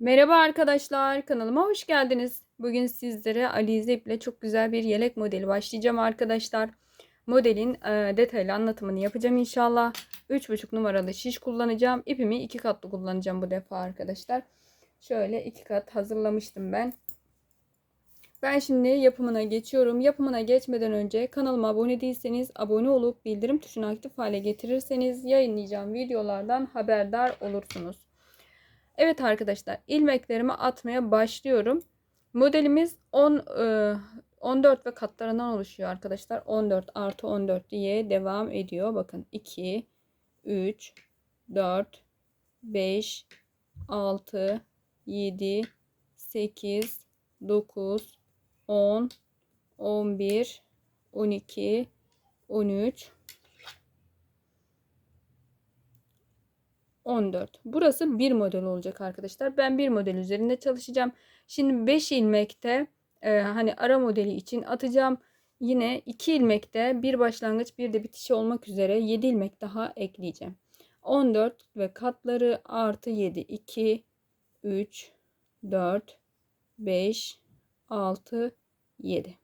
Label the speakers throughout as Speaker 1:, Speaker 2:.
Speaker 1: Merhaba arkadaşlar, kanalıma hoş geldiniz. Bugün sizlere Alize ile çok güzel bir yelek modeli başlayacağım arkadaşlar. Modelin e, detaylı anlatımını yapacağım inşallah. 3,5 numaralı şiş kullanacağım. İpimi iki katlı kullanacağım bu defa arkadaşlar. Şöyle iki kat hazırlamıştım ben. Ben şimdi yapımına geçiyorum. Yapımına geçmeden önce kanalıma abone değilseniz abone olup bildirim tuşunu aktif hale getirirseniz yayınlayacağım videolardan haberdar olursunuz. Evet arkadaşlar ilmeklerimi atmaya başlıyorum. Modelimiz 10 14 ve katlarından oluşuyor arkadaşlar. 14 artı 14 diye devam ediyor. Bakın 2 3 4 5 6 7 8 9 10 11 12 13 14. Burası bir model olacak arkadaşlar. Ben bir model üzerinde çalışacağım. Şimdi 5 ilmekte e, hani ara modeli için atacağım. Yine 2 ilmekte bir başlangıç bir de bitiş olmak üzere 7 ilmek daha ekleyeceğim. 14 ve katları artı 7 2 3 4 5 6 7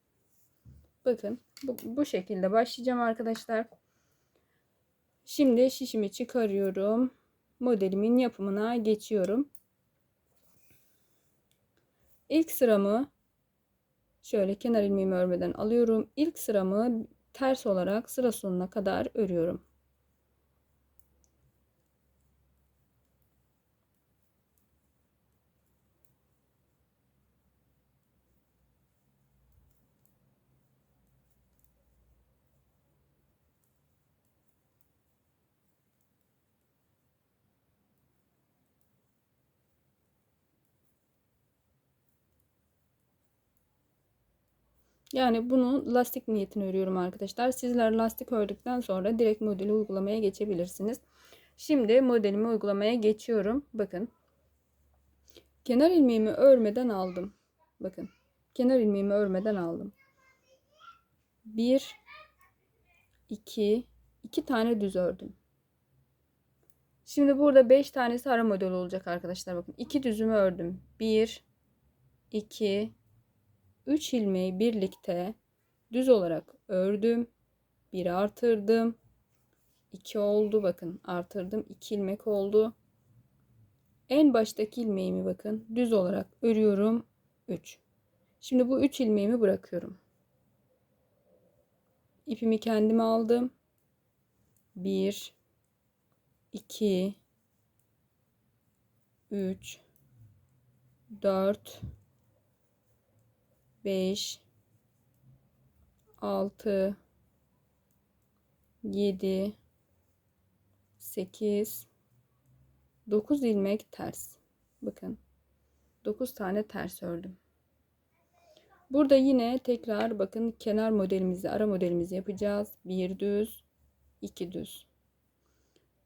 Speaker 1: bakın bu, bu şekilde başlayacağım arkadaşlar şimdi şişimi çıkarıyorum modelimin yapımına geçiyorum. İlk sıramı şöyle kenar ilmeğimi örmeden alıyorum. İlk sıramı ters olarak sıra sonuna kadar örüyorum. Yani bunu lastik niyetine örüyorum arkadaşlar. Sizler lastik ördükten sonra direkt modeli uygulamaya geçebilirsiniz. Şimdi modelimi uygulamaya geçiyorum. Bakın. Kenar ilmeğimi örmeden aldım. Bakın. Kenar ilmeğimi örmeden aldım. 1 2 2 tane düz ördüm. Şimdi burada 5 tanesi ara model olacak arkadaşlar. Bakın 2 düzümü ördüm. 1 2 3 ilmeği birlikte düz olarak ördüm. Bir artırdım. 2 oldu bakın artırdım. 2 ilmek oldu. En baştaki ilmeğimi bakın düz olarak örüyorum. 3. Şimdi bu 3 ilmeğimi bırakıyorum. İpimi kendime aldım. 1 2 3 4 5 6 7 8 9 ilmek ters. Bakın. 9 tane ters ördüm. Burada yine tekrar bakın kenar modelimizi, ara modelimizi yapacağız. Bir düz, iki düz.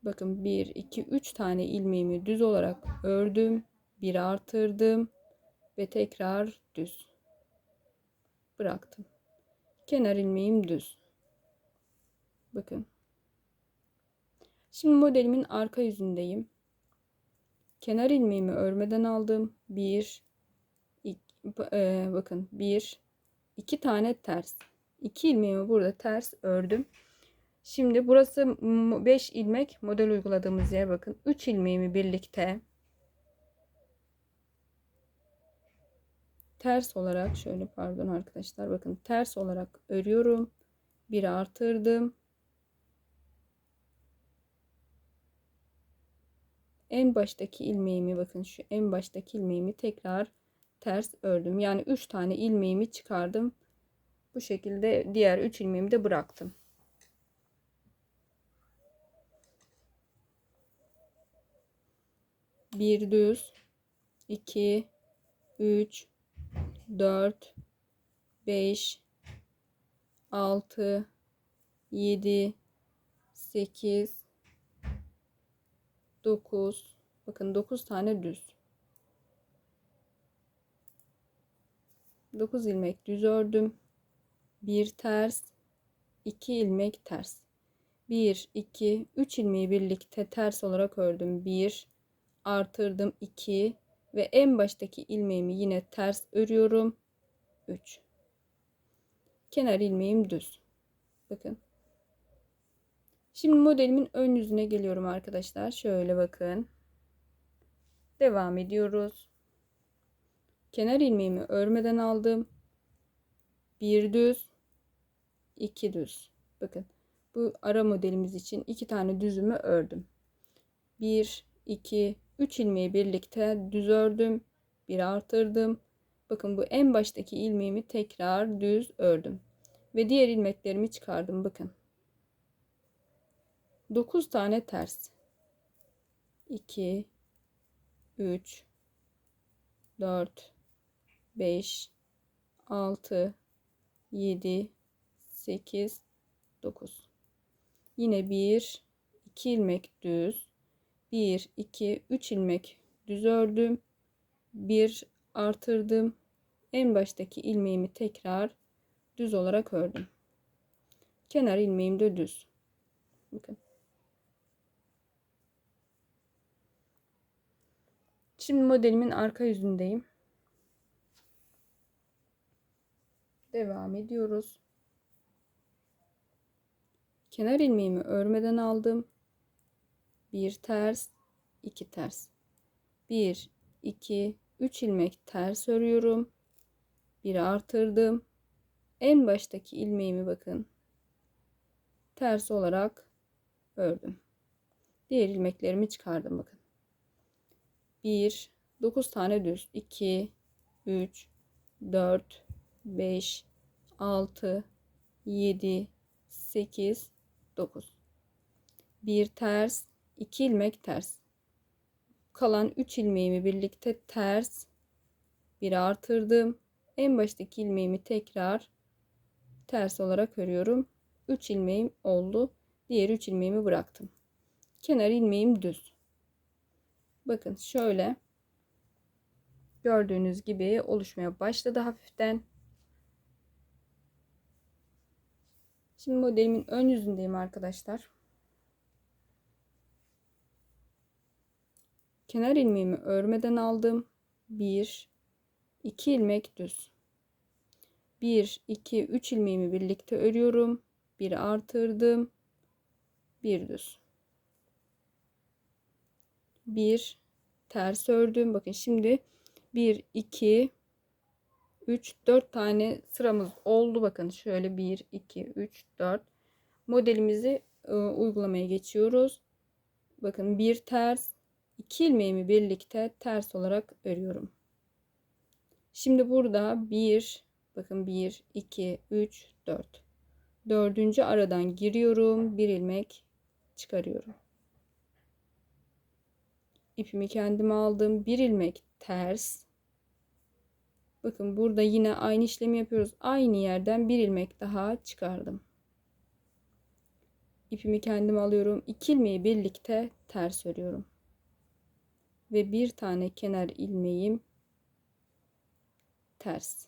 Speaker 1: Bakın 1 2 3 tane ilmeğimi düz olarak ördüm. Bir artırdım ve tekrar düz bıraktım. Kenar ilmeğim düz. Bakın. Şimdi modelimin arka yüzündeyim. Kenar ilmeğimi örmeden aldım. Bir, iki, e, bakın bir, iki tane ters. İki ilmeğimi burada ters ördüm. Şimdi burası 5 ilmek model uyguladığımız yer bakın. 3 ilmeğimi birlikte ters olarak şöyle pardon arkadaşlar bakın ters olarak örüyorum. Bir artırdım. En baştaki ilmeğimi bakın şu en baştaki ilmeğimi tekrar ters ördüm. Yani 3 tane ilmeğimi çıkardım. Bu şekilde diğer 3 ilmeğimi de bıraktım. Bir düz, 2, 3, 4 5 6 7 8 9 bakın 9 tane düz. 9 ilmek düz ördüm. Bir ters 2 ilmek ters. 1 2 3 ilmeği birlikte ters olarak ördüm. 1 artırdım. 2 ve en baştaki ilmeğimi yine ters örüyorum. 3. Kenar ilmeğim düz. Bakın. Şimdi modelimin ön yüzüne geliyorum arkadaşlar. Şöyle bakın. Devam ediyoruz. Kenar ilmeğimi örmeden aldım. Bir düz, iki düz. Bakın bu ara modelimiz için iki tane düzümü ördüm. Bir, iki, üç ilmeği birlikte düz ördüm. Bir artırdım. Bakın bu en baştaki ilmeğimi tekrar düz ördüm. Ve diğer ilmeklerimi çıkardım. Bakın. 9 tane ters. 2 3 4 5 6 7 8 9 yine bir iki ilmek düz 1 2 3 ilmek düz ördüm bir artırdım en baştaki ilmeğimi tekrar düz olarak ördüm kenar ilmeğim de düz bakın Şimdi modelimin arka yüzündeyim. Devam ediyoruz. Kenar ilmeğimi örmeden aldım. Bir ters, iki ters. Bir, iki, üç ilmek ters örüyorum. Bir artırdım. En baştaki ilmeğimi bakın. Ters olarak ördüm. Diğer ilmeklerimi çıkardım bakın. 1 9 tane düz 2 3 4 5 6 7 8 9 bir ters 2 ilmek ters. Kalan 3 ilmeğimi birlikte ters bir artırdım. En baştaki ilmeğimi tekrar ters olarak örüyorum. 3 ilmeğim oldu. Diğer 3 ilmeğimi bıraktım. Kenar ilmeğim düz. Bakın şöyle. Gördüğünüz gibi oluşmaya başladı hafiften. Şimdi modelimin ön yüzündeyim arkadaşlar. Kenar ilmeğimi örmeden aldım. 1 2 ilmek düz. 1 2 3 ilmeğimi birlikte örüyorum. Bir artırdım. Bir düz. 1 ters ördüm. Bakın şimdi 1 2 3 4 tane sıramız oldu. Bakın şöyle 1 2 3 4 modelimizi e, uygulamaya geçiyoruz. Bakın bir ters 2 ilmeğimi birlikte ters olarak örüyorum. Şimdi burada 1 bakın 1 2 3 4 dördüncü aradan giriyorum. Bir ilmek çıkarıyorum ipimi kendime aldım. Bir ilmek ters. Bakın burada yine aynı işlemi yapıyoruz. Aynı yerden bir ilmek daha çıkardım. İpimi kendime alıyorum. İki ilmeği birlikte ters örüyorum. Ve bir tane kenar ilmeğim ters.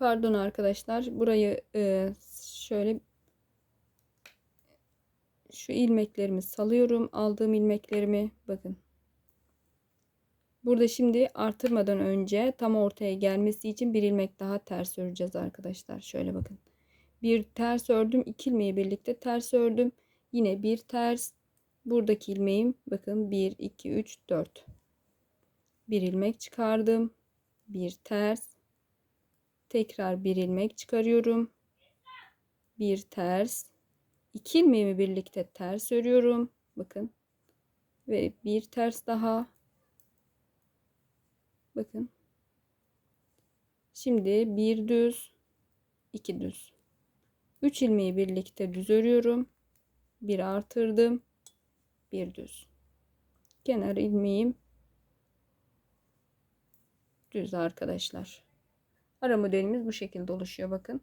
Speaker 1: Pardon arkadaşlar. Burayı e, şöyle şu ilmeklerimi salıyorum. Aldığım ilmeklerimi bakın. Burada şimdi artırmadan önce tam ortaya gelmesi için bir ilmek daha ters öreceğiz arkadaşlar. Şöyle bakın. Bir ters ördüm. iki ilmeği birlikte ters ördüm. Yine bir ters. Buradaki ilmeğim bakın 1, 2, 3, 4. Bir ilmek çıkardım. Bir ters tekrar bir ilmek çıkarıyorum. Bir ters. iki ilmeğimi birlikte ters örüyorum. Bakın. Ve bir ters daha. Bakın. Şimdi bir düz, iki düz. Üç ilmeği birlikte düz örüyorum. Bir artırdım. Bir düz. Kenar ilmeğim düz arkadaşlar. Ara modelimiz bu şekilde oluşuyor bakın.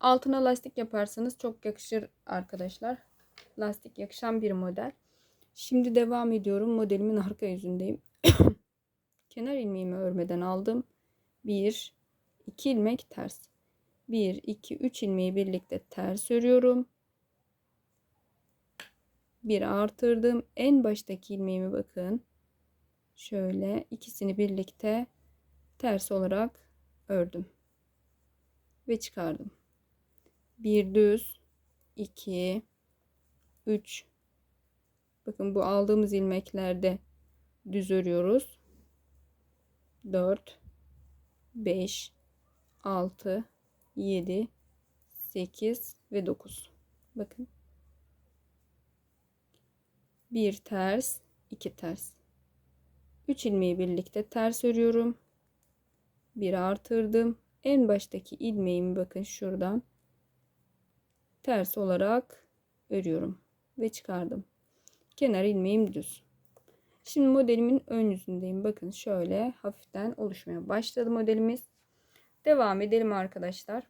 Speaker 1: Altına lastik yaparsanız çok yakışır arkadaşlar. Lastik yakışan bir model. Şimdi devam ediyorum. Modelimin arka yüzündeyim. Kenar ilmeğimi örmeden aldım. 1 2 ilmek ters. 1 2 3 ilmeği birlikte ters örüyorum. Bir artırdım. En baştaki ilmeğimi bakın. Şöyle ikisini birlikte ters olarak ördüm ve çıkardım. Bir düz, 2 3 Bakın bu aldığımız ilmeklerde düz örüyoruz. 4 5 6 7 8 ve 9. Bakın. Bir ters, iki ters. 3 ilmeği birlikte ters örüyorum. Bir artırdım. En baştaki ilmeğimi bakın şuradan ters olarak örüyorum ve çıkardım. Kenar ilmeğim düz. Şimdi modelimin ön yüzündeyim. Bakın şöyle hafiften oluşmaya başladı modelimiz. Devam edelim arkadaşlar.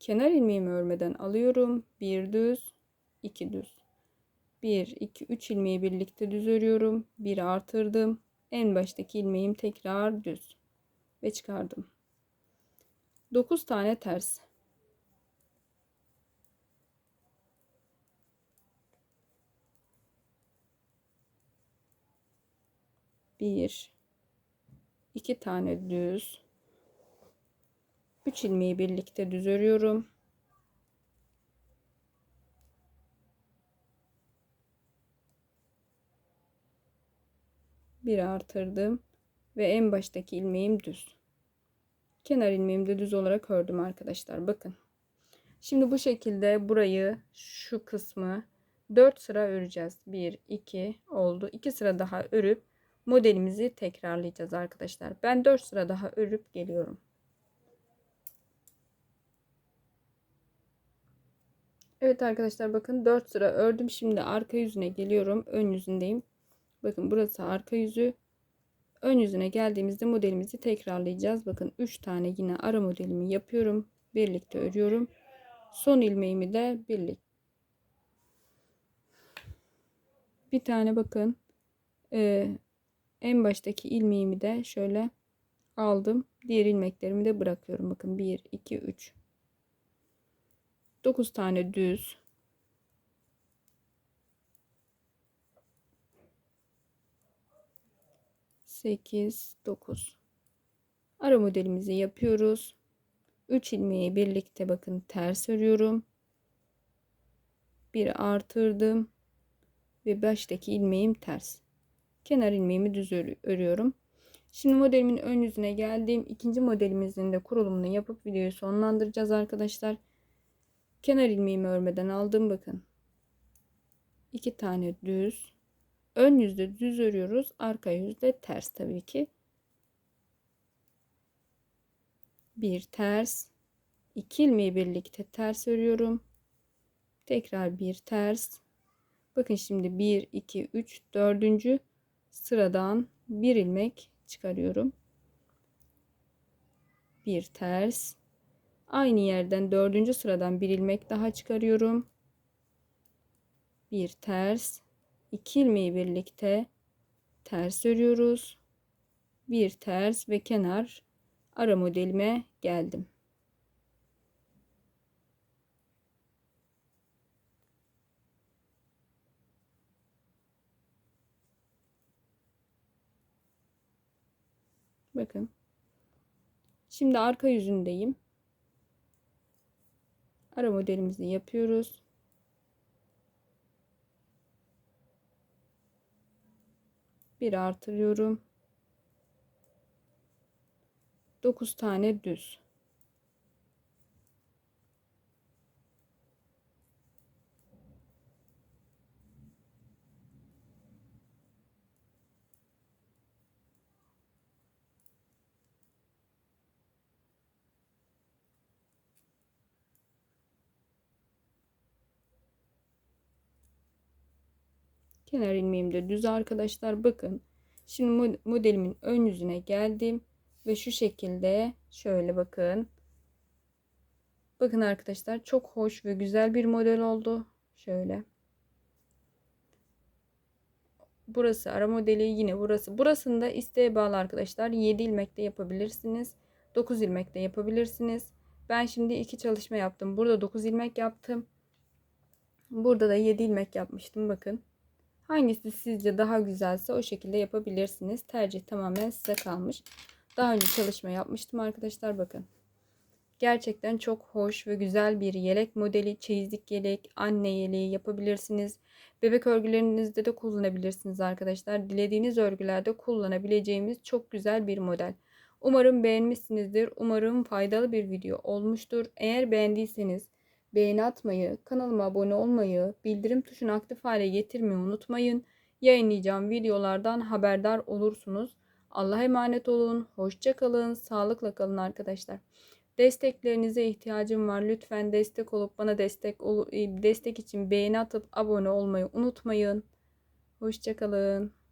Speaker 1: Kenar ilmeğimi örmeden alıyorum. Bir düz, iki düz. 1 2 3 ilmeği birlikte düz örüyorum. Bir artırdım. En baştaki ilmeğim tekrar düz ve çıkardım. 9 tane ters. Bir, iki tane düz, üç ilmeği birlikte düz örüyorum. Bir artırdım ve en baştaki ilmeğim düz. Kenar ilmeğimi de düz olarak ördüm arkadaşlar. Bakın. Şimdi bu şekilde burayı şu kısmı 4 sıra öreceğiz. 1 2 oldu. 2 sıra daha örüp modelimizi tekrarlayacağız arkadaşlar. Ben 4 sıra daha örüp geliyorum. Evet arkadaşlar bakın 4 sıra ördüm. Şimdi arka yüzüne geliyorum. Ön yüzündeyim. Bakın burası arka yüzü. Ön yüzüne geldiğimizde modelimizi tekrarlayacağız. Bakın 3 tane yine ara modelimi yapıyorum. Birlikte örüyorum. Son ilmeğimi de birlik. Bir tane bakın e, en baştaki ilmeğimi de şöyle aldım. Diğer ilmeklerimi de bırakıyorum. Bakın 1, 2, 3. 9 tane düz. 8 9 ara modelimizi yapıyoruz 3 ilmeği birlikte bakın ters örüyorum bir artırdım ve baştaki ilmeğim ters kenar ilmeğimi düz örüyorum şimdi modelimin ön yüzüne geldim ikinci modelimizin de kurulumunu yapıp videoyu sonlandıracağız arkadaşlar kenar ilmeğimi örmeden aldım bakın iki tane düz Ön yüzde düz örüyoruz. Arka yüzde ters tabii ki. Bir ters. iki ilmeği birlikte ters örüyorum. Tekrar bir ters. Bakın şimdi 1, 2, 3, 4. sıradan bir ilmek çıkarıyorum. Bir ters. Aynı yerden dördüncü sıradan bir ilmek daha çıkarıyorum. Bir ters 2 ilmeği birlikte ters örüyoruz. Bir ters ve kenar ara modelime geldim. Bakın. Şimdi arka yüzündeyim. Ara modelimizi yapıyoruz. bir artırıyorum. 9 tane düz. Kenar ilmeğim de düz arkadaşlar. Bakın. Şimdi modelimin ön yüzüne geldim. Ve şu şekilde şöyle bakın. Bakın arkadaşlar çok hoş ve güzel bir model oldu. Şöyle. Burası ara modeli yine burası. Burasında isteğe bağlı arkadaşlar. 7 ilmek de yapabilirsiniz. 9 ilmek de yapabilirsiniz. Ben şimdi iki çalışma yaptım. Burada 9 ilmek yaptım. Burada da 7 ilmek yapmıştım. Bakın. Hangisi sizce daha güzelse o şekilde yapabilirsiniz. Tercih tamamen size kalmış. Daha önce çalışma yapmıştım arkadaşlar bakın. Gerçekten çok hoş ve güzel bir yelek modeli. Çeyizlik yelek, anne yeleği yapabilirsiniz. Bebek örgülerinizde de kullanabilirsiniz arkadaşlar. Dilediğiniz örgülerde kullanabileceğimiz çok güzel bir model. Umarım beğenmişsinizdir. Umarım faydalı bir video olmuştur. Eğer beğendiyseniz beğeni atmayı, kanalıma abone olmayı, bildirim tuşunu aktif hale getirmeyi unutmayın. Yayınlayacağım videolardan haberdar olursunuz. Allah'a emanet olun. Hoşça kalın. Sağlıkla kalın arkadaşlar. Desteklerinize ihtiyacım var. Lütfen destek olup bana destek ol destek için beğeni atıp abone olmayı unutmayın. Hoşça kalın.